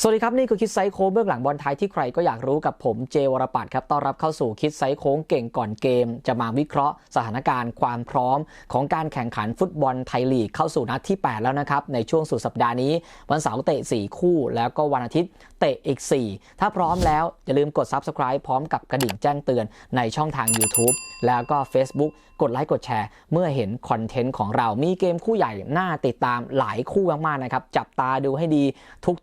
สวัสดีครับ นี่คือคิดไซส์โค้งเบื้องหลังบอลไทยที่ใครก็อยากรู้กับผมเจวรปัตครับต้อนรับเข้าสู่คิดไซส์โค้งเก่งก่อนเกม จะมาวิเคราะห์สถานการณ์ความพร้อม ของการแข่งขันฟุตบอลไทยลีกเข้าสู่นัดที่ 8 แล้วนะครับ ในช่วงสุดสัปดาห์นี้ วันเสาร์เตะ 4 คู่ แล้วก็วันอาทิตย์เตะอีก 4 ถ้าพร้อมแล้ว อย่าลืมกด Subscribe พร้อมกับกระดิ่งแจ้งเตือนในช่องทาง YouTube แล้วก็ Facebook กดไลค์กดแชร์ เมื่อเห็นคอนเทนต์ของเรามีเกมคู่ใหญ่น่าติดตามหลายคู่มากๆนะครับจับตาดูให้ดี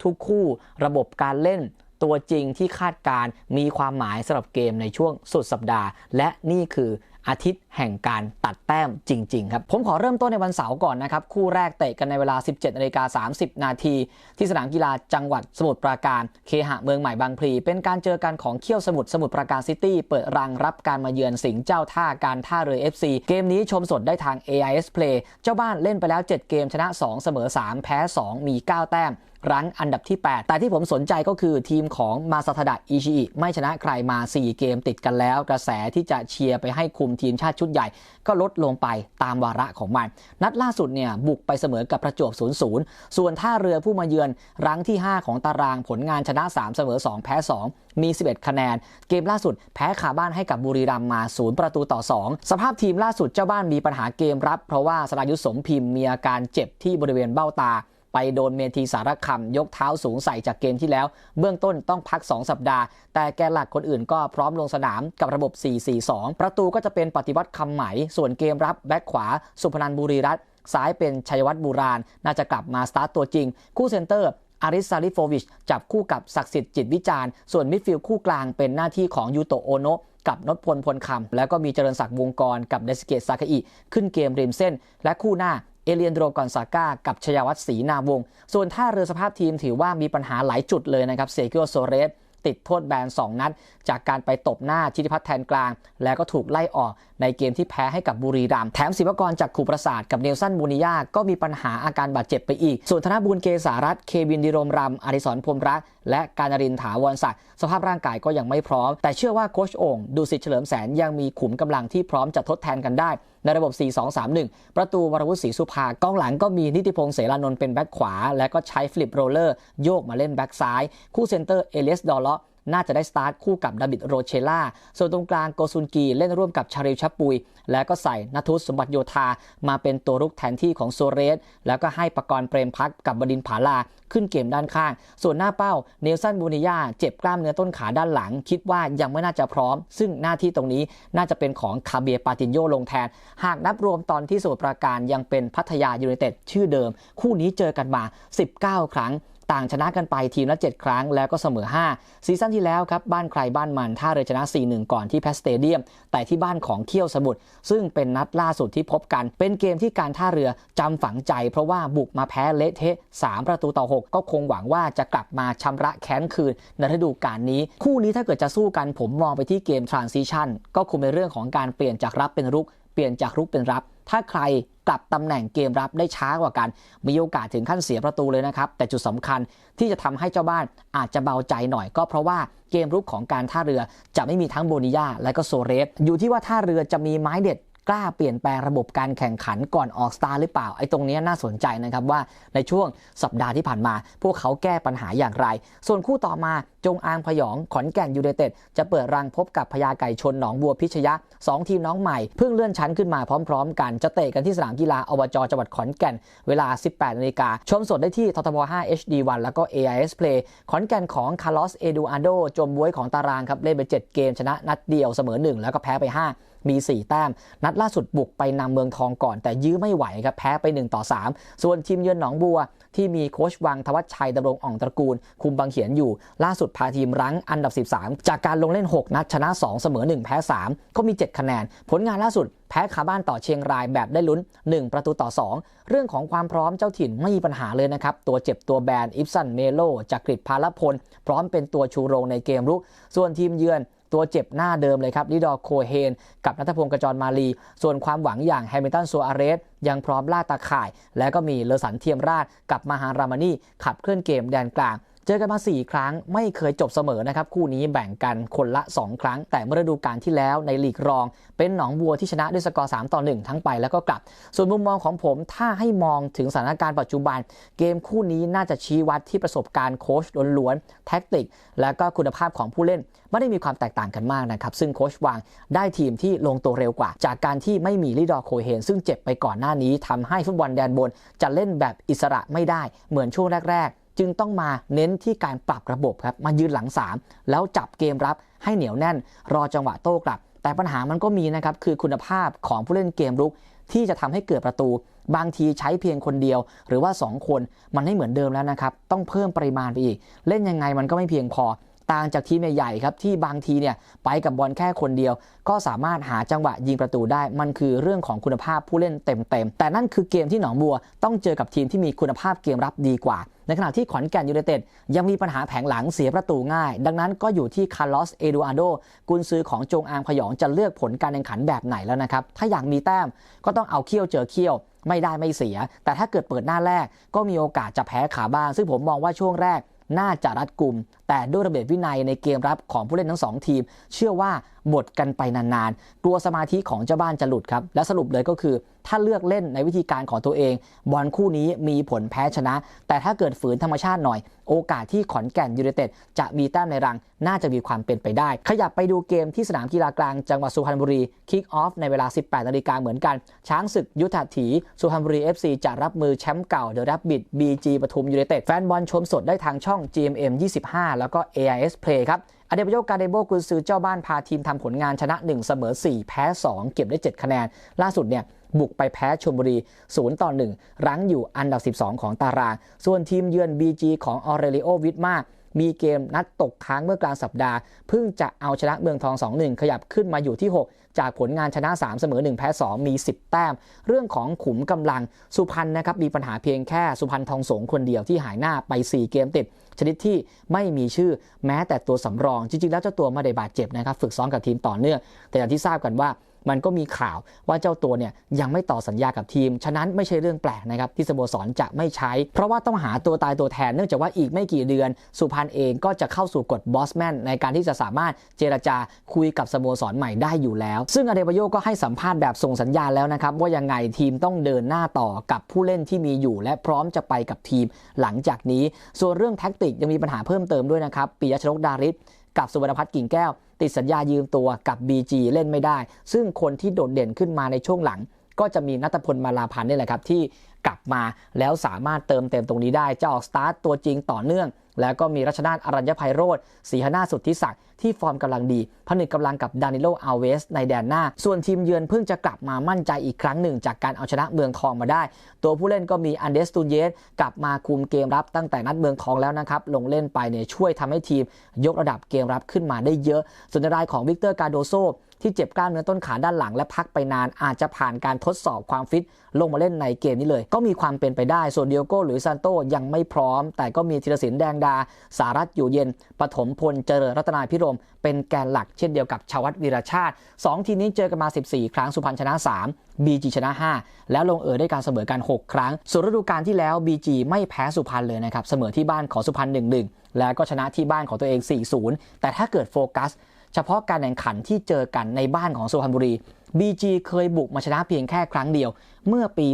ทุกๆคู่ระบบการเล่นตัวจริงที่คาดการมีความหมายสำหรับเกมในช่วงสุดสัปดาห์ และนี่คืออาทิตย์แห่งการตัดแต้มจริง ๆ ครับ ผมขอเริ่มต้นในวันเสาร์ก่อนนะครับ คู่แรกเตะกันในเวลา 17นาฬิกา30 นาที ที่สนามกีฬาจังหวัดสมุทรปราการ เคหะเมืองใหม่บางพลี เป็นการเจอกันของเขี้ยวสมุทรสมุทรปราการซิตี้ เปิดรังรับการมาเยือนสิงห์เจ้าท่าการท่าเรือ FC เกมนี้ชมสดได้ทาง AIS Play เจ้าบ้านเล่นไปแล้ว 7 เกมชนะ 2 เสมอ 3 แพ้ 2 มี 9 แต้มรั้งอันดับที่ 8 แต่ที่ผมสนใจก็คือทีมของมาซาทดะอิชิอิไม่ชนะใครมา 4 เกมติดกันแล้ว กระแสที่จะเชียร์ไปให้คุมทีมชาติชุดใหญ่ ก็ลดลงไปตามวาระของมัน นัดล่าสุดเนี่ยบุกไปเสมอกับประจวบ 0-0 ส่วนท่าเรือผู้มาเยือนรั้งที่ 5 ของตารางผลงานชนะ 3 เสมอ 2 แพ้ 2 มี 11 คะแนน เกมล่าสุดแพ้คาบ้านให้กับบุรีรัมย์มา 0 ประตูต่อ 2 สภาพทีมล่าสุดเจ้าบ้านมีปัญหาเกมรับ เพราะว่าสรายุทธสมพิมพ์มีอาการเจ็บที่บริเวณเบ้าตา ไปโดนเมทีสารคำยกเท้าสูงใส่จากเกมที่แล้ว เบื้องต้นต้องพัก 2 สัปดาห์ แต่แกนหลักคนอื่นก็พร้อมลงสนามกับระบบ 4-4-2 ประตูก็จะเป็นปฏิวัติคำไหม ส่วนเกมรับแบ็คขวา สุพนันบุรีรัตซ้ายเป็นชัยวัฒน์บูราณ น่าจะกลับมาสตาร์ตตัวจริง คู่เซนเตอร์อาริสซาลิโฟวิช จับคู่กับศักดิ์สิทธิ์จิตวิจารณ์ ส่วนมิดฟิลด์คู่กลางเป็นหน้าที่ของยูโตโอโนะกับนพพลพลคำแล้วก็มีเจริญศักดิ์วงกรกับเดสเกตซาคาอิขึ้นเกมริมเส้น และคู่หน้า เอเลียนโดรกอนซาก้ากับชยวัฒน์ศรีนาวง ส่วนท่าเรือสภาพทีมถือว่ามีปัญหาหลายจุดเลยนะครับเซกิโอโซเรสติดโทษแบน 2 นัด จากการไปตบหน้าชิติพัฒน์แทนกลาง แล้วก็ถูกไล่ออกในเกมที่แพ้ให้กับบุรีรัมย์แถมศิวกรจากขู่ประสาทกับเนลสันบูนิยาก็มีปัญหาอาการบาดเจ็บไปอีก ส่วนธนบูลเกษารัตเควินดิรมรำอดิศรพรมรัก และการนรินถาวรศักดิ์สภาพร่างกายก็ยังไม่พร้อม แต่เชื่อว่าโคชโอ่งดูสิเฉลิมแสนยังมีขุมกำลังที่พร้อมจะทดแทนกันได้ ในระบบ 4-2-3-1 ประตูวรวุฒิศรีสุภากองหลังก็มีนิติพงศ์เสรานนท์เป็นแบ็คขวา และก็ใช้ฟลิปโรเลอร์โยกมาเล่นแบ็คซ้าย คู่เซนเตอร์เอเลสดอลเลาะ น่าจะได้สตาร์ทคู่กับดาบิดโรเชล่า ส่วนตรงกลางโกซุนกีเล่นร่วมกับชาริลชับปุย แล้วก็ใส่นัทุสสมบัติโยธามาเป็นตัวรุกแทนที่ของโซเรส แล้วก็ให้ประกรณ์เปรมพักกับบดินผาลาขึ้นเกมด้านข้าง ส่วนหน้าเป้าเนลสันบูนิยาเจ็บกล้ามเนื้อต้นขาด้านหลัง คิดว่ายังไม่น่าจะพร้อม ซึ่งหน้าที่ตรงนี้น่าจะเป็นของคาเบียปาตินโยลงแทน หากนับรวมตอนที่สมุทรปราการยังเป็นพัทยายูไนเต็ดชื่อเดิม คู่นี้เจอกันมา 19 ครั้ง ต่างชนะกันไปทีมละ 7 ครั้งแล้วก็เสมอ 5 ซีซั่นที่แล้วครับ บ้านใครบ้านมันท่าเรือชนะ 4-1 ก่อนที่แพสเตเดียม แต่ที่บ้านของเขี้ยวสมุทรซึ่งเป็นนัดล่าสุดที่พบกัน เป็นเกมที่การท่าเรือจำฝังใจ เพราะว่าบุกมาแพ้เละเทะ 3 ประตูต่อ 6 ก็คงหวังว่าจะกลับมาชำระแค้นคืนในฤดูกาลนี้ คู่นี้ถ้าเกิดจะสู้กันผมมองไปที่เกมทรานซิชันก็คงเป็นเรื่องของการเปลี่ยนจากรับเป็นรุก เปลี่ยนจากรุกเป็นรับ ถ้าใครกลับตำแหน่งเกมรับได้ช้ากว่ากัน มีโอกาสถึงขั้นเสียประตูเลยนะครับ แต่จุดสำคัญที่จะทำให้เจ้าบ้านอาจจะเบาใจหน่อยก็เพราะว่าเกมรุกของการท่าเรือจะไม่มีทั้งโบนิยาและก็โซเรส อยู่ที่ว่าท่าเรือจะมีไม้เด็ดกล้าเปลี่ยนแปลงระบบการแข่งขันก่อนออกสตาร์หรือเปล่า ไอ้ตรงนี้น่าสนใจนะครับว่าในช่วงสัปดาห์ที่ผ่านมา พวกเขาแก้ปัญหาอย่างไร ส่วนคู่ต่อมา จงอางพยองขอนแก่นยูไนเต็ดจะเปิดรังพบกับพญาไก่ชนหนองบัวพิชยะ 2 ทีมน้องใหม่เพิ่งเลื่อนชั้นขึ้นมาพร้อมๆ กันจะเตะกันที่สนามกีฬาอบจจังหวัดขอนแก่น เวลา 18นาฬิกาชมสดได้ที่ททบ5 HD1 แล้วก็ AIS Play ขอนแก่นของคาร์ลอสเอดูอาโดจมบวยของตารางครับเล่นไป 7 เกมชนะนัดเดียวเสมอ 1 แล้วก็แพ้ไป 5มี 4 แต้ม นัดล่าสุดบุกไปนำเมืองทองก่อน แต่ยื้อไม่ไหวครับ แพ้ไป 1 ต่อ 3 ส่วนทีมเยือนหนองบัว ที่มีโค้ชวังทวัชชัยดำรงอ่องตระกูล คุมบางเขียนอยู่ ล่าสุดพาทีมรั้งอันดับ 13 จากการลงเล่น 6 นัดชนะ 2 เสมอ 1 แพ้ 3 ก็มี 7 คะแนน ผลงานล่าสุด แพ้คาบ้านต่อเชียงรายแบบได้ลุ้น 1 ประตูต่อ 2 เรื่องของความพร้อมเจ้าถิ่นไม่มีปัญหาเลยนะครับ ตัวเจ็บตัวแบนอิฟสันเมโลจากกริดพาลพล พร้อมเป็นตัวชูโรงในเกมรุก ส่วนทีมเยือนตัวเจ็บหน้าเดิมเลยครับลิดอโคเฮน กับนัทพงศ์กระจรมาลี ส่วนความหวังอย่างแฮมิลตันโซอาเรส ยังพร้อมล่าตาข่าย แล้วก็มีเลอสันเทียมราชกับมาฮารามานีขับเคลื่อนเกมแดนกลาง เจอกันมา 4 ครั้งไม่เคยจบเสมอนะครับ คู่นี้แบ่งกันคนละ 2 ครั้ง แต่เมื่อฤดูกาลที่แล้วในลีกรอง เป็นหนองบัวที่ชนะด้วยสกอร์ 3 ต่อ 1 ทั้งไปแล้วก็กลับ ส่วนมุมมองของผมถ้าให้มองถึงสถานการณ์ปัจจุบัน เกมคู่นี้น่าจะชี้วัดที่ประสบการณ์โค้ชล้วนๆแท็กติก และก็คุณภาพของผู้เล่นไม่ได้มีความแตกต่างกันมากนะครับซึ่งโค้ชวางได้ทีมที่ลงตัวเร็วกว่า จากการที่ไม่มีลิดอร์โคเฮนซึ่งเจ็บไปก่อนหน้านี้ทำให้ฟุตบอลแดนบนจะเล่นแบบอิสระไม่ได้เหมือนช่วงแรกๆ จึงต้องมาเน้นที่การปรับระบบครับมายืนหลัง 3 แล้วจับเกมรับให้เหนียวแน่น รอจังหวะโต้กลับ แต่ปัญหามันก็มีนะครับคือคุณภาพของผู้เล่นเกมรุกที่จะทำให้เกิดประตู บางทีใช้เพียงคนเดียว หรือว่า 2 คนมันไม่เหมือนเดิมแล้วนะครับ ต้องเพิ่มปริมาณไปอีก เล่นยังไงมันก็ไม่เพียงพอ ต่างจากทีมใหญ่ๆครับที่บางทีเนี่ยไปกับบอลแค่คนเดียว ก็สามารถหาจังหวะยิงประตูได้ มันคือเรื่องของคุณภาพผู้เล่นเต็มๆ แต่นั่นคือเกมที่หนองบัวต้องเจอกับทีมที่มีคุณภาพเกมรับดีกว่า ในขณะที่ขอนแก่นยูไนเต็ดยังมีปัญหาแผงหลังเสียประตูง่าย ดังนั้นก็อยู่ที่คาร์ลอสเอดูอาร์โดกุนซือของจงอางพยองจะเลือกผลการแข่งขันแบบไหนแล้วนะครับถ้าอยากมีแต้มก็ต้องเอาเขี้ยวเจอเขี้ยวไม่ได้ไม่เสีย แต่ถ้าเกิดเปิดหน้าแรกก็มีโอกาสจะแพ้ขาบ้าง ซึ่งผมมองว่าช่วงแรก น่าจะรัดกลุ่มแต่ด้วยระเบียบวินัยในเกมรับของผู้เล่นทั้งสองทีม เชื่อว่า บทกันไปนานๆ กลัวสมาธิของเจ้าบ้านจะหลุดครับ และสรุปเลยก็คือ ถ้าเลือกเล่นในวิธีการของตัวเอง บอลคู่นี้มีผลแพ้ชนะ แต่ถ้าเกิดฝืนธรรมชาติหน่อย โอกาสที่ขอนแก่นยูไนเต็ดจะมีแต้มในรัง น่าจะมีความเป็นไปได้ ขยับไปดูเกมที่สนามกีฬากลางจังหวัดสุพรรณบุรีคิกออฟในเวลา 18นาฬิกาเหมือนกัน ช้างศึกยุทธถีสุพรรณบุรี FC จะรับมือแชมป์เก่าเดอะรับบิด BG ปทุมยูไนเต็ดแฟนบอลชมสดได้ทางช่อง GMM 25 แล้วก็ AIS Play ครับอเดบโยกาเดโบกุนซือเจ้าบ้านพาทีมทำผลงานชนะ 1 เสมอ 4 แพ้ 2 เก็บได้ 7 คะแนน ล่าสุดเนี่ยบุกไปแพ้ชลบุรี 0 ต่อ 1 รั้งอยู่อันดับ 12 ของตาราง ส่วนทีมเยือน BG ของออเรลิโอวิทมามีเกมนัดตกค้างเมื่อกลางสัปดาห์ เพิ่งจะเอาชนะเมืองทอง 2-1 ขยับขึ้นมาอยู่ที่ 6 จากผลงานชนะ 3 เสมอ 1 แพ้ 2 มี 10 แต้ม เรื่องของขุมกำลังสุพรรณนะครับมีปัญหาเพียงแค่สุพรรณทองสงคนเดียวที่หายหน้าไป 4 เกมติด ชนิดที่ไม่มีชื่อแม้แต่ตัวสำรอง จริงๆ แล้วเจ้าตัวไม่ได้บาดเจ็บนะครับฝึกซ้อมกับทีมต่อเนื่องแต่อย่างที่ทราบกันว่า มันก็มีข่าวว่าเจ้าตัวเนี่ยยังไม่ต่อสัญญากับทีม ฉะนั้นไม่ใช่เรื่องแปลกนะครับที่สโมสรจะไม่ใช้ เพราะว่าต้องหาตัวตายตัวแทนเนื่องจากว่าอีกไม่กี่เดือน สุพรรณเองก็จะเข้าสู่กฎบอสแมนในการที่จะสามารถเจรจาคุยกับสโมสรใหม่ได้อยู่แล้ว ซึ่งอเดบโยก็ให้สัมภาษณ์แบบส่งสัญญาณแล้วนะครับว่ายังไงทีมต้องเดินหน้าต่อกับผู้เล่นที่มีอยู่ และพร้อมจะไปกับทีมหลังจากนี้ ส่วนเรื่องแท็กติกยังมีปัญหาเพิ่มเติมด้วยนะครับปิยชนกดาริศ กับสุวรรณพัฒน์กิ่งแก้ว ติดสัญญายืมตัวกับ BG เล่นไม่ได้ ซึ่งคนที่โดดเด่นขึ้นมาในช่วงหลัง ก็จะมีนัตพลมาลาพันธ์นี่แหละครับที่ กลับมา แล้วสามารถเติมเต็มตรงนี้ได้จะออกสตาร์ตตัวจริงต่อเนื่อง แล้วก็มีรัชนาทอรัญญภัยโรธสีหนาสุทธิศักดิ์ที่ฟอร์มกำลังดีผนึกกำลังกับดานิโลอัลเวส ในแดนหน้า ส่วนทีมเยือนเพิ่งจะกลับมามั่นใจอีกครั้งหนึ่ง จากการเอาชนะเมืองทองมาได้ ตัวผู้เล่นก็มีอันเดสตูเยสกลับมาคุมเกมรับตั้งแต่นัดเมืองทองแล้วนะครับ ลงเล่นไปเนี่ยช่วยทำให้ทีม ยกระดับเกมรับขึ้นมาได้เยอะ ส่วนในรายของวิกเตอร์กาโดโซที่เจ็บกล้ามเนื้อต้นขาด้านหลังและพักไปนานอาจจะผ่านการทดสอบความฟิตลงมาเล่นในเกมนี้เลยก็มีความเป็นไปได้ส่วนเดียโก้หรือซานโต้ยังไม่พร้อม แต่ก็มีธีรศิลป์แดงดา สารัตอยู่เย็นปฐมพลเจริญรัตนาพิรม เป็นแกนหลักเช่นเดียวกับชวัตวีรชาติ 2 ทีมนี้เจอกันมา 14 ครั้งสุพรรณชนะ 3 BG ชนะ 5 แล้วลงเอยด้การเสมอกัน 6 ครั้ง ส่วนฤดูกาลที่แล้ว BG ไม่แพ้สุพรรณเลยนะครับเสมอที่บ้านของสุพรรณ1-1 แล้วก็ชนะที่บ้านของตัวเอง 4-0 แต่ถ้าเกิดโฟกัส เฉพาะการแข่งขันที่เจอกันในบ้านของสุพรรณบุรี BG เคยบุกมาชนะเพียงแค่ครั้งเดียว เมื่อปี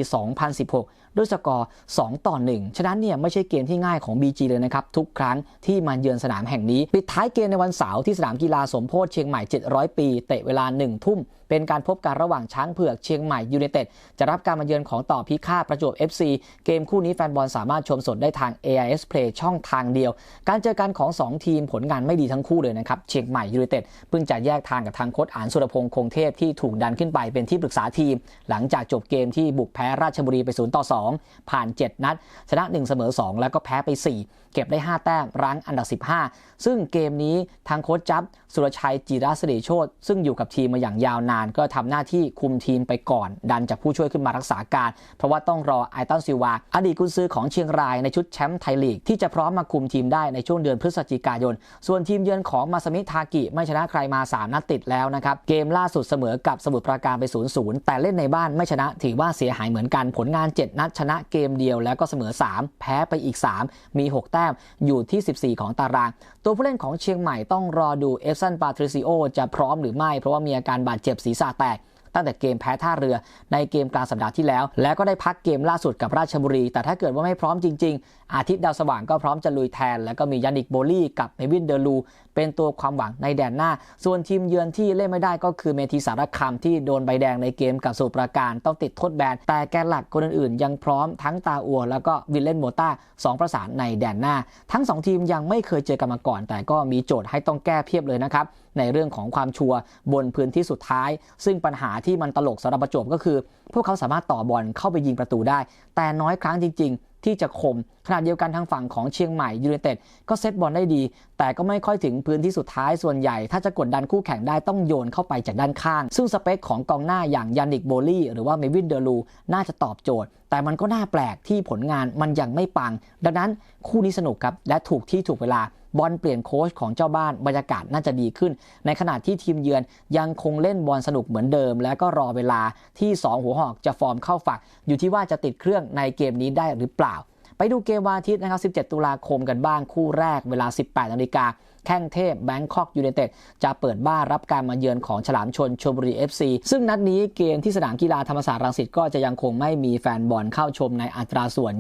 2016 ด้วยสกอร์ 2 ต่อ 1 ฉะนั้นเนี่ยไม่ใช่เกมที่ง่ายของ BG เลยนะครับ ทุกครั้งที่มาเยือนสนามแห่งนี้ ปิดท้ายเกมในวันเสาร์ที่สนามกีฬาสมโพธิเชียงใหม่ 700 ปี เตะเวลา 1 ทุ่ม เป็นการพบกันระหว่างช้างเผือกเชียงใหม่ยูไนเต็ดจะรับการมาเยือนของต่อพิฆาตประจวบ FC เกมคู่นี้แฟนบอลสามารถชมสดได้ทาง AIS Play ช่องทางเดียว การเจอกันของ 2 ทีมผลงานไม่ดีทั้งคู่เลยนะครับเชียงใหม่ยูไนเต็ดเพิ่งจะแยกทางกับทางโค้ชอานสุรพงษ์คงเทพที่ถูกดันขึ้นไปเป็นที่ปรึกษาทีม หลังจากจบเกมที่บุกแพ้ราชบุรีไป0ต่อ2 ผ่าน 7 นัด ชนะ 1 เสมอ 2 แล้วก็แพ้ไป 4 เก็บได้ 5 แต้มรั้งอันดับ 15 ซึ่งเกมนี้ทางโค้ชจับสุรชัยจีราสเดโชตซึ่งอยู่กับทีมมาอย่างยาวนานก็ทำหน้าที่คุมทีมไปก่อน ดันจากผู้ช่วยขึ้นมารักษาการ เพราะว่าต้องรอไอตันซิวา อดีตกุนซือของเชียงรายในชุดแชมป์ไทยลีก ที่จะพร้อมมาคุมทีมได้ในช่วงเดือนพฤศจิกายน ส่วนทีมเยือนของมาสมิทากิไม่ชนะใครมา 3 นัดติดแล้วนะครับ เกมล่าสุดเสมอกับสมุทรปราการไป 0-0 แต่เล่นในบ้านไม่ชนะถือว่าเสียหายเหมือนกันผลงาน 7 นัดชนะเกมเดียวแล้วก็เสมอ 3 แพ้ไปอีก 3 มี 6 แต้มอยู่ที่ 14 ของตาราง ตัวผู้เล่นของเชียงใหม่ต้องรอดูเอฟซันปาทริซิโอจะพร้อมหรือไม่เพราะว่ามีอาการบาดเจ็บศีรษะแตกตั้งแต่เกมแพ้ท่าเรือในเกมกลางสัปดาห์ที่แล้ว แล้วก็ได้พักเกมล่าสุดกับราชบุรี แต่ถ้าเกิดว่าไม่พร้อมจริง อาทิตย์ดาวสว่างก็พร้อมจะลุยแทน แล้วก็มียานิกโบลี่กับเมวินเดอร์ลูเป็นตัวความหวังในแดนหน้า ส่วนทีมเยือนที่เล่นไม่ได้ก็คือเมทีสารคามที่โดนใบแดงในเกมกับสุปราการต้องติดโทษแบนแต่แกนหลักคนอื่นๆ ยังพร้อมทั้งตาอัวแล้วก็วิลเลนโมต้าสองประสานในแดนหน้า ทั้งสองทีมยังไม่เคยเจอกันมาก่อน แต่ก็มีโจทย์ให้ต้องแก้เพียบเลยนะครับในเรื่องของความชัวร์บนพื้นที่สุดท้าย ซึ่งปัญหาที่มันตลกสำหรับประจวบก็คือ พวกเขาสามารถต่อบอลเข้าไปยิงประตูได้ แต่น้อยครั้งจริง ๆ ที่จะคมขณะเดียวกันทางฝั่งของเชียงใหม่ยูเนเต็ดก็เซตบอลได้ดี แต่ก็ไม่ค่อยถึงพื้นที่สุดท้ายส่วนใหญ่ ถ้าจะกดดันคู่แข่งได้ต้องโยนเข้าไปจากด้านข้าง ซึ่งสเปคของกองหน้าอย่างยานิกโบลี่หรือว่าเมวินเดอลูน่าจะตอบโจทย์ แต่มันก็น่าแปลกที่ผลงานมันยังไม่ปัง ดังนั้นคู่นี้สนุกครับและถูกที่ถูกเวลา บอลเปลี่ยนโค้ชของเจ้าบ้านบรรยากาศน่าจะดีขึ้น ในขณะที่ทีมเยือนยังคงเล่นบอลสนุกเหมือนเดิม แล้วก็รอเวลาที่ 2 หัวหอกจะฟอร์มเข้าฝัก อยู่ที่ว่าจะติดเครื่องในเกมนี้ได้หรือเปล่า ไปดูเกมวันอาทิตย์นะครับ 17 ตุลาคมกันบ้างคู่แรกเวลา 18นาฬิกา แข้งเทพแบงคอกยูไนเต็ดจะเปิดบ้านรับการมาเยือนของฉลามชนชลบุรี FC ซึ่งนัดนี้เกมที่สนามกีฬาธรรมศาสตร์รังสิตก็จะยังคงไม่มีแฟนบอลเข้าชมในอัตราส่วน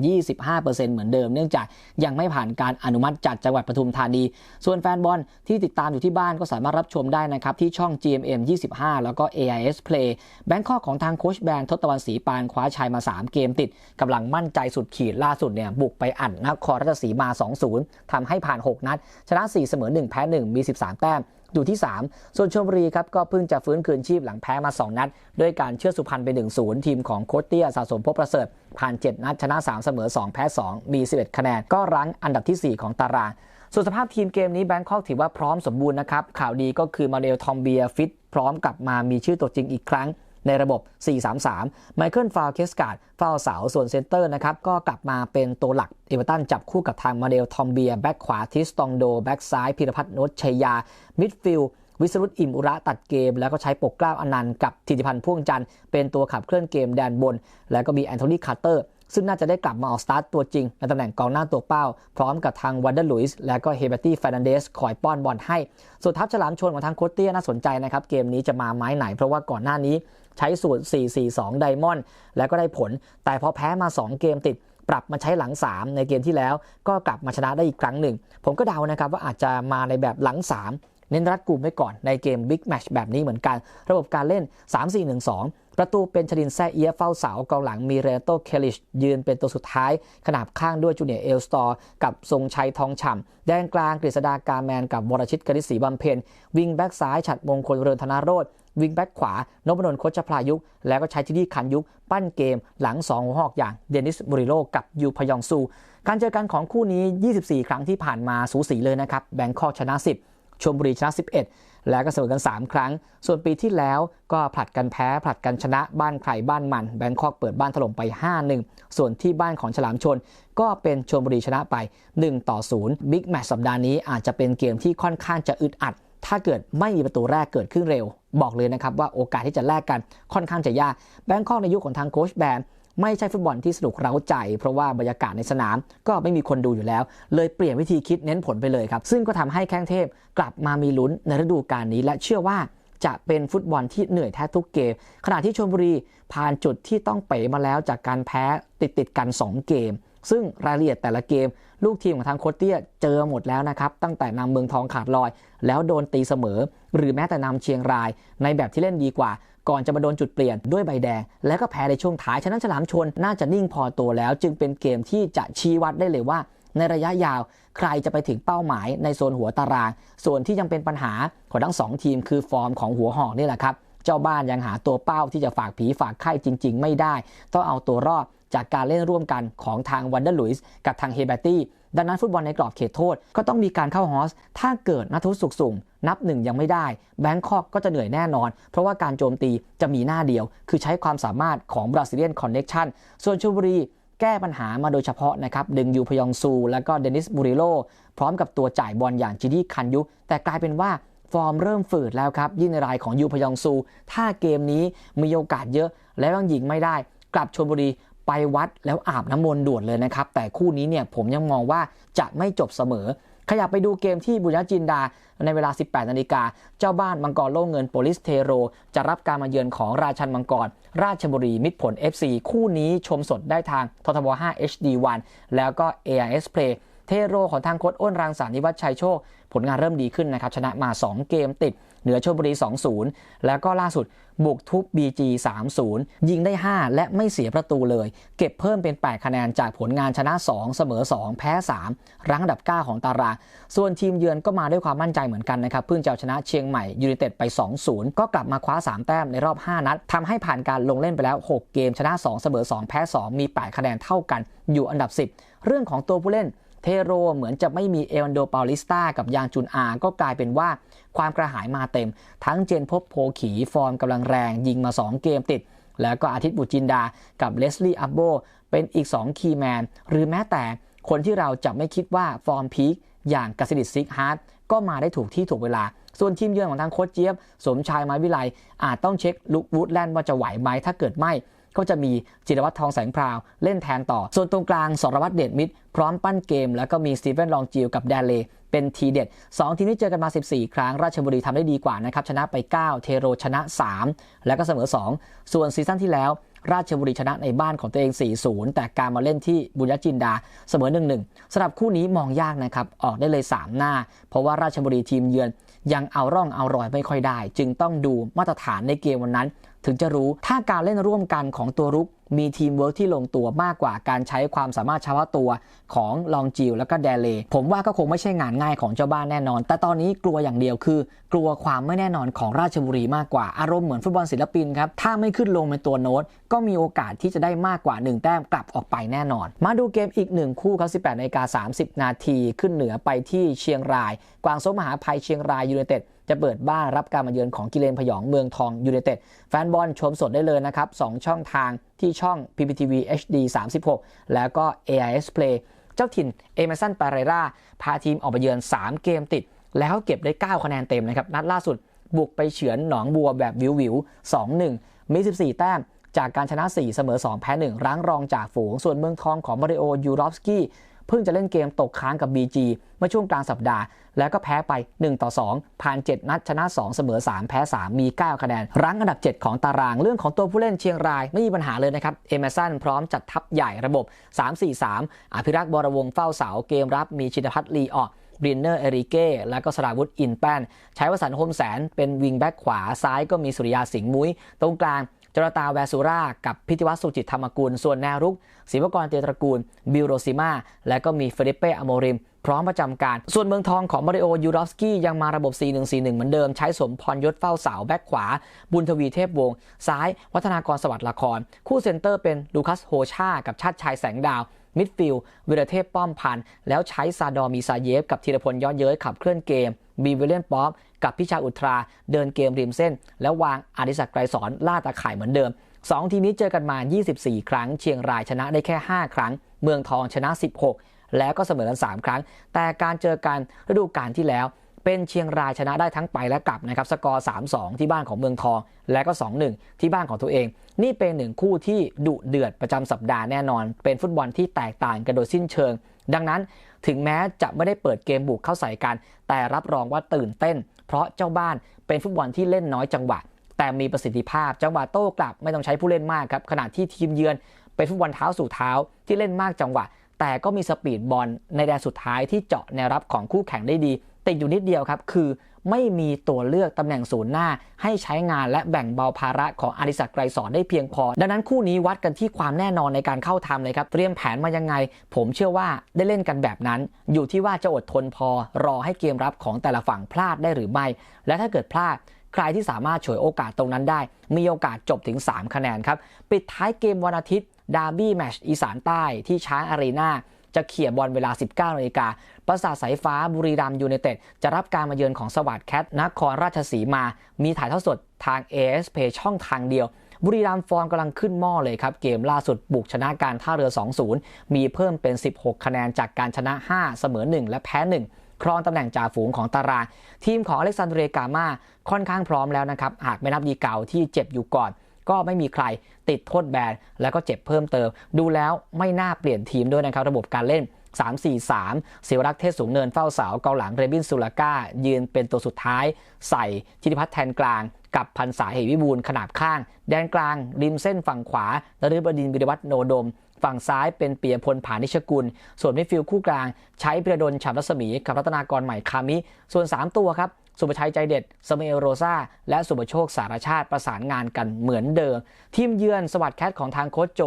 25%เหมือนเดิม เนื่องจากยังไม่ผ่านการอนุมัติจัดจังหวัดปทุมธานี ส่วนแฟนบอลที่ติดตามอยู่ที่บ้านก็สามารถรับชมได้นะครับที่ช่อง GMM 25 แล้วก็ AIS Play แบงคอกของทางโคชแบนทศตวรรณศรีปานคว้าชัยมา 3 เกมติดกำลังมั่นใจสุดขีดล่าสุดเนี่ยบุกไปอัดนครราชสีมา 2-0ทำให้ผ่าน 6 นัดชนะ 4 เสมอ1 แพ้ 1 มี 13 แต้มอยู่ที่ 3 ส่วนชลบุรีครับก็เพิ่งจะฟื้นคืนชีพหลังแพ้มา 2 นัด ด้วยการเชื่อสุพรรณไป 1-0 ทีมของโคตเตียสะสมพบประเสริฐ ผ่าน 7 นัดชนะ 3 เสมอ 2 แพ้ 2 มี 11 คะแนน ก็รั้งอันดับทีสี่4 ของตาราง ส่วนสภาพทีมเกมนี้แบงคอกถือว่าพร้อมสมบูรณ์นะครับ ข่าวดีก็คือมาเดลทอมเบียฟิตพร้อมกลับมามีชื่อตัวจริงอีกครั้ง ในระบบ 4-3-3 ไมเคิลฟาวเคสการ์ดฟาวเสาส่วนเซนเตอร์นะครับก็กลับมาเป็นตัวหลักเอเวอร์ตันจับคู่กับทางมาเดลทอมเบียแบ็กขวาทิสตองโดแบ็กซ้ายพิรพัฒน์นชชัยยา มิดฟิลวิสรุตอิมอุระตัดเกม แล้วก็ใช้ปกกล้าวอนันต์กับธิติพันธ์พ่วงจันทร์เป็นตัวขับเคลื่อนเกมแดนบน แล้วก็มีแอนโทนีคาร์เตอร์ ซึ่งน่าจะได้กลับมาออกสตาร์ตตัวจริง ในตำแหน่งกองหน้าตัวเป้า พร้อมกับทางวันเดอร์ลุยส์และก็เฮเบตี้ฟ r นันเดสคอยป้อนบอลให้ ส่วนทัพฉลามชนของทางโคตเตียน่าสนใจนะครับเกมนี้จะมาไม้ไหน เพราะว่าก่อนหน้านี้ใช้สูตร 4-4-2 ไดมอนด์แล้วก็ได้ผล แต่พอแพ้มา 2 เกมติดปรับมาใช้หลัง 3 ในเกมที่แล้ว ก็กลับมาชนะได้อีกครั้งหนึ่ง ผมก็เดานะครับว่าอาจจะมาในแบบหลัง 3 เน้นรัดกลุ่มไว้ก่อนในเกมบิ๊กแมชแบบนี้เหมือนกัน ระบบการเล่น 3-4-1-2 ประตูเป็นชดินแซ่เอียเฝ้าเสากองหลังมีเรนโตเคลิช ยืนเป็นตัวสุดท้าย ขนาบข้างด้วยจูเนียเอลสตอร์กับทรงชัยทองฉ่ำแดนกลางกฤษดากาแมนกับวรชิตกฤษศรีบำเพ็ญวิงแบ็กซ้ายฉัดมงคลเรือนธนาโรธวิงแบ็กขวานพดลโคชพลายุกแล้วก็ใช้ที่ดีคันยุกปั้นเกมหลัง2หัวหอกอย่างเดนิสบุริโลกับยูพยองซู การเจอกันของคู่นี้ 24 ครั้งที่ผ่านมาสูสีเลยนะครับแบงคอกชนะ 10ชลบุรีชนะ 11 แล้วก็เสมอกัน 3 ครั้ง ส่วนปีที่แล้วก็ผลัดกันแพ้ผลัดกันชนะบ้านใครบ้านมันแบงคอกเปิดบ้านถล่มไป 5-1 ส่วนที่บ้านของฉลามชน ก็เป็นชลบุรีชนะไป 1 ต่อ 0 บิ๊กแมตช์สัปดาห์นี้อาจจะเป็นเกมที่ค่อนข้างจะอึดอัด ถ้าเกิดไม่มีประตูแรกเกิดขึ้นเร็ว บอกเลยนะครับว่าโอกาสที่จะแลกกันค่อนข้างจะยากแบงคอกในยุคของทางโคชแบน ไม่ใช่ฟุตบอลที่สนุกเร้าใจ เพราะว่าบรรยากาศในสนามก็ไม่มีคนดูอยู่แล้ว เลยเปลี่ยนวิธีคิดเน้นผลไปเลยครับ ซึ่งก็ทำให้แข้งเทพกลับมามีลุ้นในฤดูกาลนี้และเชื่อว่าจะเป็นฟุตบอลที่เหนื่อยแทบทุกเกม ขณะที่ชลบุรีผ่านจุดที่ต้องเป๋มาแล้วจากการแพ้ติดติดกัน 2 เกม ซึ่งรายละเอียดแต่ละเกม ลูกทีมของทางโคตเตียเจอหมดแล้วนะครับ ตั้งแต่นำเมืองทองขาดลอย แล้วโดนตีเสมอ หรือแม้แต่นำเชียงรายในแบบที่เล่นดีกว่า ก่อนจะมาโดนจุดเปลี่ยนด้วยใบแดง แล้วก็แพ้ในช่วงท้าย ฉะนั้นฉลามชนน่าจะนิ่งพอตัวแล้ว จึงเป็นเกมที่จะชี้วัดได้เลยว่า ในระยะยาวใครจะไปถึงเป้าหมายในโซนหัวตาราง ส่วนที่ยังเป็นปัญหาของทั้งสองทีมคือฟอร์มของหัวหอกนี่แหละครับเจ้าบ้านยังหาตัวเป้าที่จะฝากผีฝากไข้จริง ๆ ไม่ได้ ต้องเอาตัวรอดจากการเล่นร่วมกันของทางวันเดอร์ลุยส์กับทางเฮเบตี้ ดังนั้นฟุตบอลในกรอบเขตโทษก็ต้องมีการเข้าฮอส ถ้าเกิดนัทวุฒิสุขสุ่มนับหนึ่งยังไม่ได้ แบงคอกก็จะเหนื่อยแน่นอน เพราะว่าการโจมตีจะมีหน้าเดียว คือใช้ความสามารถของบราซิเลียนคอนเน็ชันส่วนชลบุรีแก้ปัญหามาโดยเฉพาะนะครับ ดึงยูพยองซู และก็เดนิสบูริโลพร้อมกับตัวจ่ายบอลอย่างจิดี้คันยุ แต่กลายเป็นว่าฟอร์มเริ่มฝืดแล้วครับ ยิ่งในรายของยูพยองซู ถ้าเกมนี้มีโอกาสเยอะและยังยิงไม่ได้ กลับชลบุรี ไปวัดแล้วอาบน้ำมนต์ด่วนเลยนะครับ แต่คู่นี้เนี่ยผมยังมองว่าจะไม่จบเสมอ ขยับไปดูเกมที่บุญญจินดา ในเวลา 18 นาฬิกา เจ้าบ้านมังกรโล่เงินโปลิสเทโร จะรับการมาเยือนของราชันมังกร ราชบุรีมิตรผล FC คู่นี้ชมสดได้ทางททบ5 HD1 แล้วก็ AIS Play เทโรของทางโค้ชอ้นรังสรรนิวัฒชัยโชค ผลงานเริ่มดีขึ้นนะครับ ชนะมา 2 เกมติด เหนือชลบุรี 2-0 แล้วก็ล่าสุดบุกทุบ BG 3-0 ยิงได้ 5 และไม่เสียประตูเลย เก็บเพิ่มเป็น 8 คะแนนจากผลงานชนะ 2 เสมอ 2 แพ้ 3 รั้งอันดับ 9 ของตาราง ส่วนทีมเยือนก็มาด้วยความมั่นใจเหมือนกันนะครับ เพิ่งจะเอาชนะเชียงใหม่ยูไนเต็ดไป 2-0 ก็กลับมาคว้า 3 แต้มในรอบ 5 นัดทำให้ผ่านการลงเล่นไปแล้ว 6 เกมชนะ 2 เสมอ 2 แพ้ 2 มี 8 คะแนนเท่ากัน อยู่อันดับ 10 เรื่องของตัวผู้เล่น เทโรเหมือนจะไม่มีเอวันโดปาลิสตากับยางจุนอา ก็กลายเป็นว่าความกระหายมาเต็ม ทั้งเจนพบโพขีฟอร์มกำลังแรง ยิงมา 2 เกมติด แล้วก็อาทิตย์บุจินดากับเลสลี่อับโบเป็นอีก 2 คีย์แมน หรือแม้แต่คนที่เราจะไม่คิดว่าฟอร์มพีคอย่างกสิดิซิกฮาร์ดก็มาได้ถูกที่ถูกเวลา ส่วนทีมเยือนของทางโค้ชเจี๊ยบ สมชายไม้วิไลอาจต้องเช็คลุกวูดแลนด์ว่าจะไหวไหมถ้าเกิดไม่ ก็จะมีจิรวัตรทองแสงพราวเล่นแทนต่อ ส่วนตรงกลางสรวัตรเดชมิตร พร้อมปั้นเกม แล้วก็มีสตีเฟนลองจิวกับแดนเลเป็นทีเด็ด 2 ทีมนี้เจอกันมา 14 ครั้ง ราชบุรีทำได้ดีกว่านะครับ ชนะไป 9 เทโรชนะ 3 แล้วก็เสมอ 2 ส่วนซีซั่นที่แล้ว ราชบุรีชนะในบ้านของตัวเอง 4-0 แต่การมาเล่นที่บุญญจินดาเสมอ 1-1สำหรับคู่นี้มองยากนะครับ ออกได้เลย 3 หน้า เพราะว่าราชบุรีทีมเยือนยังเอาร่องเอารอยไม่ค่อยได้ จึงต้องดูมาตรฐานในเกมวันนั้น ถึงจะรู้ถ้าการเล่นร่วมกันของตัวรุก มีทีมเวิร์กที่ลงตัวมากกว่าการใช้ความสามารถเฉพาะตัวของลองจิวแล้วก็แดเลผมว่าก็คงไม่ใช่งานง่ายของเจ้าบ้านแน่นอน แต่ตอนนี้กลัวอย่างเดียวคือ กลัวความไม่แน่นอนของราชบุรีมากกว่าอารมณ์เหมือนฟุตบอลศิลปินครับ ถ้าไม่ขึ้นลงเป็นตัวโน้ต ก็มีโอกาสที่จะได้มากกว่า 1 แต้มกลับออกไปแน่นอน มาดูเกมอีกหนึ่งคู่ครับ 18นาฬิกา30 นาทีขึ้นเหนือไปที่เชียงราย กวางโซมหาภัยเชียงรายยูไนเต็ด จะเปิดบ้านรับการมาเยือนของกิเลนพยองเมืองทองยูไนเต็ดแฟนบอลชมสดได้เลยนะครับ 2 ช่องทางที่ช่อง PPTV HD 36 แล้วก็ AIS Play เจ้าถิ่นเอเมสันปาเรราพาทีมออกไปเยือน 3 เกมติด แล้วเก็บได้ 9 คะแนนเต็มนะครับ นัดล่าสุดบุกไปเฉือนหนองบัวแบบวิววิว2-1 มี 14 แต้มจากการชนะ 4 เสมอ 2 แพ้ 1รั้งรองจากฝูง ส่วนเมืองทองของมาริโอยูรอฟสกี้ พิ่งจะเล่นเกมตกค้างกับ BG เมื่อช่วงกลางสัปดาห์ แล้วก็แพ้ไป 1 ต่อ 2 ผ่าน 7 นัดชนะ 2 เสมอ 3 แพ้ 3 มี 9 คะแนน รั้งอันดับ 7 ของตารางเรื่องของตัวผู้เล่นเชียงรายไม่มีปัญหาเลยนะครับ เอเมสันพร้อมจัดทัพใหญ่ระบบ 3-4-3 อภิรักษ์บรวงเฝ้าเสาเกมรับมีชินพัฒน์ลีออกบรินเนอร์ เอริเก้ และก็สราวุธอินแป้น ใช้วสันโฮมแสน เป็นวิงแบ็กขวา ซ้ายก็มีสุริยาสิงห์มุ้ย ตรงกลาง จรตาแวสุรา กับพิธิวัฒน์สุจิตธรรมกุล ส่วนแนวรุกศิวกรเตียตระกูล บิลโรซิมา และก็มีเฟริเป้อโมริม พร้อมประจำการ ส่วนเมืองทองของมาริโอ ยูรอฟสกี้ ยังมาระบบ 4-1-4-1 เหมือนเดิม ใช้สมพรยศเฝ้าเสาแบ็กขวา บุญทวีเทพวงศ์ซ้าย วัฒนากรสวัสดิ์ละคร คู่เซนเตอร์เป็นลูคัสโฮชา กับชาติชายแสงดาวมิดฟิลด์วิรเทพป้อมพันธ์แล้วใช้ซาดอมีซาเยฟกับธีรพลยอดเย้ยขับเคลื่อนเกม มีวิลเลียนป๊อปกับพิชาอุทราเดินเกมริมเส้น แล้ววางอดิศักดิ์ไกรสอนล่าตาข่ายเหมือนเดิม 2 ทีมนี้เจอกันมา 24 ครั้ง เชียงรายชนะได้แค่ 5 ครั้ง เมืองทองชนะ 16 แล้วก็เสมอกัน 3 ครั้ง แต่การเจอกันฤดูกาลที่แล้ว เป็นเชียงรายชนะได้ทั้งไปและกลับนะครับสกอร์ 3-2 ที่บ้านของเมืองทอง และก็ 2-1 ที่บ้านของตัวเอง นี่เป็นหนึ่งคู่ที่ดุเดือดประจำสัปดาห์แน่นอน เป็นฟุตบอลที่แตกต่างกันโดยสิ้นเชิง ดังนั้น ถึงแม้จะไม่ได้เปิดเกมบุกเข้าใส่กัน แต่รับรองว่าตื่นเต้น เพราะเจ้าบ้านเป็นฟุตบอลที่เล่นน้อยจังหวะ แต่มีประสิทธิภาพจังหวะโต้กลับไม่ต้องใช้ผู้เล่นมากครับขณะที่ทีมเยือนเป็นฟุตบอลเท้าสู่เท้าที่เล่นมากจังหวะ แต่ก็มีสปีดบอลในแดนสุดท้ายที่เจาะแนวรับของคู่แข่งได้ดีติดอยู่นิดเดียวครับคือ ไม่มีตัวเลือกตำแหน่งศูนย์หน้า ให้ใช้งานและแบ่งเบาภาระของอาริสักไกรสอนได้เพียงพอ ดังนั้นคู่นี้วัดกันที่ความแน่นอนในการเข้าทำเลยครับ เตรียมแผนมายังไง ผมเชื่อว่าได้เล่นกันแบบนั้น อยู่ที่ว่าจะอดทนพอ รอให้เกมรับของแต่ละฝั่งพลาดได้หรือไม่ และถ้าเกิดพลาดใครที่สามารถฉวยโอกาสตรงนั้นได้ มีโอกาสจบถึง 3 คะแนนครับ ปิดท้ายเกมวันอาทิตย์ ดาร์บี้แมชอีสานใต้ที่ช้างอารีนา จะเขี่ยบอลเวลา 19นาฬิกาประสาทสายฟ้าบุรีรัมย์ยูไนเต็ดจะรับการมาเยือนของสวัสดแคทนครราชสีมา มีถ่ายทอดสดทาง ASP ช่องทางเดียว บุรีรัมย์ฟอร์มกำลังขึ้นหม้อเลยครับ เกมล่าสุดบุกชนะการท่าเรือ 2-0 มีเพิ่มเป็น 16 คะแนนจากการชนะ 5 เสมอ 1 และแพ้ 1ครองตำแหน่งจ่าฝูงของตารางทีมของอเล็กซานเดรกามาค่อนข้างพร้อมแล้วนะครับ หากไม่นับดีเก่าที่เจ็บอยู่ก่อน ก็ไม่มีใครติดโทษแบนแล้วก็เจ็บเพิ่มเติม ดูแล้วไม่น่าเปลี่ยนทีมด้วยนะครับระบบการเล่น 3-4-3ศิวรักษ์เทศสูงเนินเฝ้าเสาเกาหลังเรบินสุลาก้า ยืนเป็นตัวสุดท้าย ใส่ธิติพัฒน์แทนกลาง กับพันษาเหวิบูลขนาบข้าง แดนกลาง ริมเส้นฝั่งขวานฤบดินทร์วิรวัฒน์โนดม ฝั่งซ้ายเป็นเปียพลผานิชกุล ส่วนมิฟิลคู่กลาง ใช้พิรดลฉ่ำรัศมีกับรัตนากรใหม่คามิ ส่วน 3 ตัวครับ สุประชัยใจเด็ดสมเอลโรซาและสุประโชคสารชาติประสานงานกันเหมือนเดิม ทีมเยือนสวัสดแคทของทางโค้ชโจ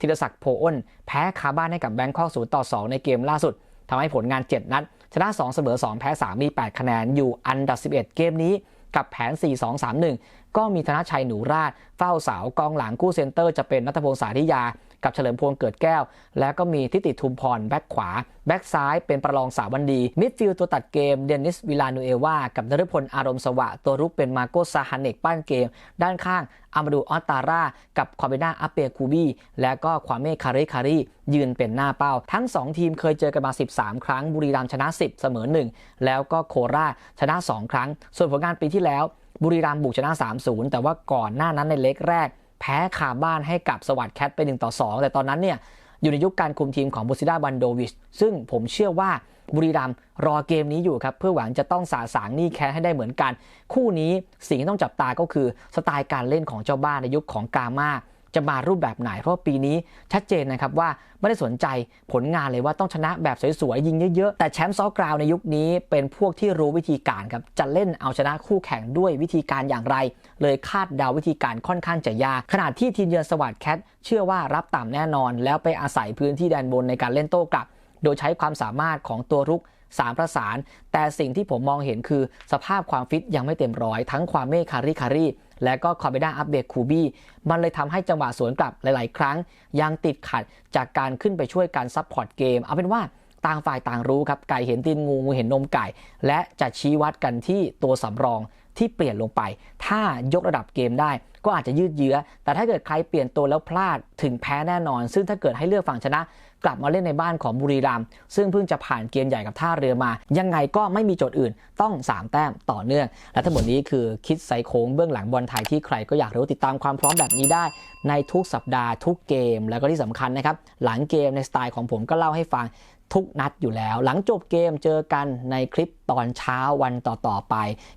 ธีรศักดิ์โพอ้น แพ้คาบ้านให้กับแบงคอกศูนย์ต่อ 2 ในเกมล่าสุดทำให้ผลงาน 7 นัด ชนะ 2 เสมอ 2 แพ้ 3 มี 8 คะแนนอยู่อันดับ 11 เกมนี้กับแผน 4-2-3-1 ก็มีธนชัยหนูราชเฝ้าเสากองหลังกู้เซนเตอร์จะเป็นนัทพงศ์สาธิยา กับเฉลิมพวงเกิดแก้ว แล้วก็มีทิติทุมพรแบ็คขวา แบ็คซ้ายเป็นประลองสาวันดี มิดฟิลด์ตัวตัดเกมเดนิสวิลานูเอวากับนฤพลอารมณ์สวะ ตัวรุกเป็นมาโกซาฮานเนกป้านเกม ด้านข้างอามาดูออตตาร่ากับควาเบนาอัปเปคูบี้และก็ความเมคาริคารียืนเป็นหน้าเป้า ทั้ง 2 ทีมเคยเจอกันมา 13 ครั้งบุรีรัมย์ชนะ 10 เสมอ 1 แล้วก็โคราชชนะ 2 ครั้ง ส่วนผลงานปีที่แล้ว บุรีรัมย์บุกชนะ 3-0 แต่ว่าก่อนหน้านั้นในเล็กแรก แพ้คาบ้านให้กับสวัสดแคทไป1ต่อ2แต่ตอนนั้นเนี่ยอยู่ในยุคการคุมทีมของบุซิดาบันโดวิช ซึ่งผมเชื่อว่าบุรีรัมย์รอเกมนี้อยู่ครับ เพื่อหวังจะต้องสาสางหนี้แค้นให้ได้เหมือนกัน คู่นี้สิ่งที่ต้องจับตาก็คือสไตล์การเล่นของเจ้าบ้านในยุคของกามา จะมารูปแบบไหน เพราะปีนี้ชัดเจนนะครับว่าไม่ได้สนใจผลงานเลยว่าต้องชนะแบบสวยๆ ยิงเยอะๆ แต่แชมป์ซอกราวในยุคนี้เป็นพวกที่รู้วิธีการครับ จะเล่นเอาชนะคู่แข่งด้วยวิธีการอย่างไร เลยคาดเดาวิธีการค่อนข้างจะยาก ขณะที่ทีมเยือนสวัสดแคทเชื่อว่ารับต่ำแน่นอน แล้วไปอาศัยพื้นที่แดนบนในการเล่นโต้กลับ โดยใช้ความสามารถของตัวรุกสามประสาน แต่สิ่งที่ผมมองเห็นคือ สภาพความฟิตยังไม่เต็มร้อย ทั้งความเมฆคาริคารี และก็คอมเบด้าอัปเดตคูบี้มันเลยทำให้จังหวะสวนกลับหลาย ๆ ครั้ง ยังติดขัดจากการขึ้นไปช่วยการซับพอร์ตเกม เอาเป็นว่าต่างฝ่ายต่างรู้ครับ ไก่เห็นตีนงูงูเห็นนมไก่ และจะชี้วัดกันที่ตัวสำรองที่เปลี่ยนลงไป ถ้ายกระดับเกมได้ก็อาจจะยืดเยื้อ แต่ถ้าเกิดใครเปลี่ยนตัวแล้วพลาดถึงแพ้แน่นอน ซึ่งถ้าเกิดให้เลือกฝั่งชนะ กลับมาเล่นในบ้านของบุรีรัมย์ซึ่งเพิ่งจะผ่านเกมใหญ่กับท่าเรือมา ยังไงก็ไม่มีโจทย์อื่นต้อง 3 แต้มต่อเนื่อง และทั้งหมดนี้คือคิดไซโค้งเบื้องหลังบอลไทยที่ใครก็อยากรู้ติดตามความพร้อมแบบนี้ได้ ในทุกสัปดาห์ทุกเกม แล้วก็ที่สำคัญนะครับหลังเกมในสไตล์ของผมก็เล่าให้ฟังทุกนัดอยู่แล้ว หลังจบเกมเจอกันในคลิปตอนเช้าวันต่อๆไป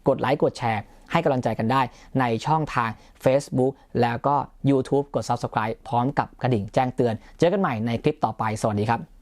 กดไลค์กดแชร์ ให้กำลังใจกันได้ในช่องทาง Facebook แล้วก็ YouTube กด Subscribe พร้อมกับกระดิ่งแจ้งเตือน เจอกันใหม่ในคลิปต่อไป สวัสดีครับ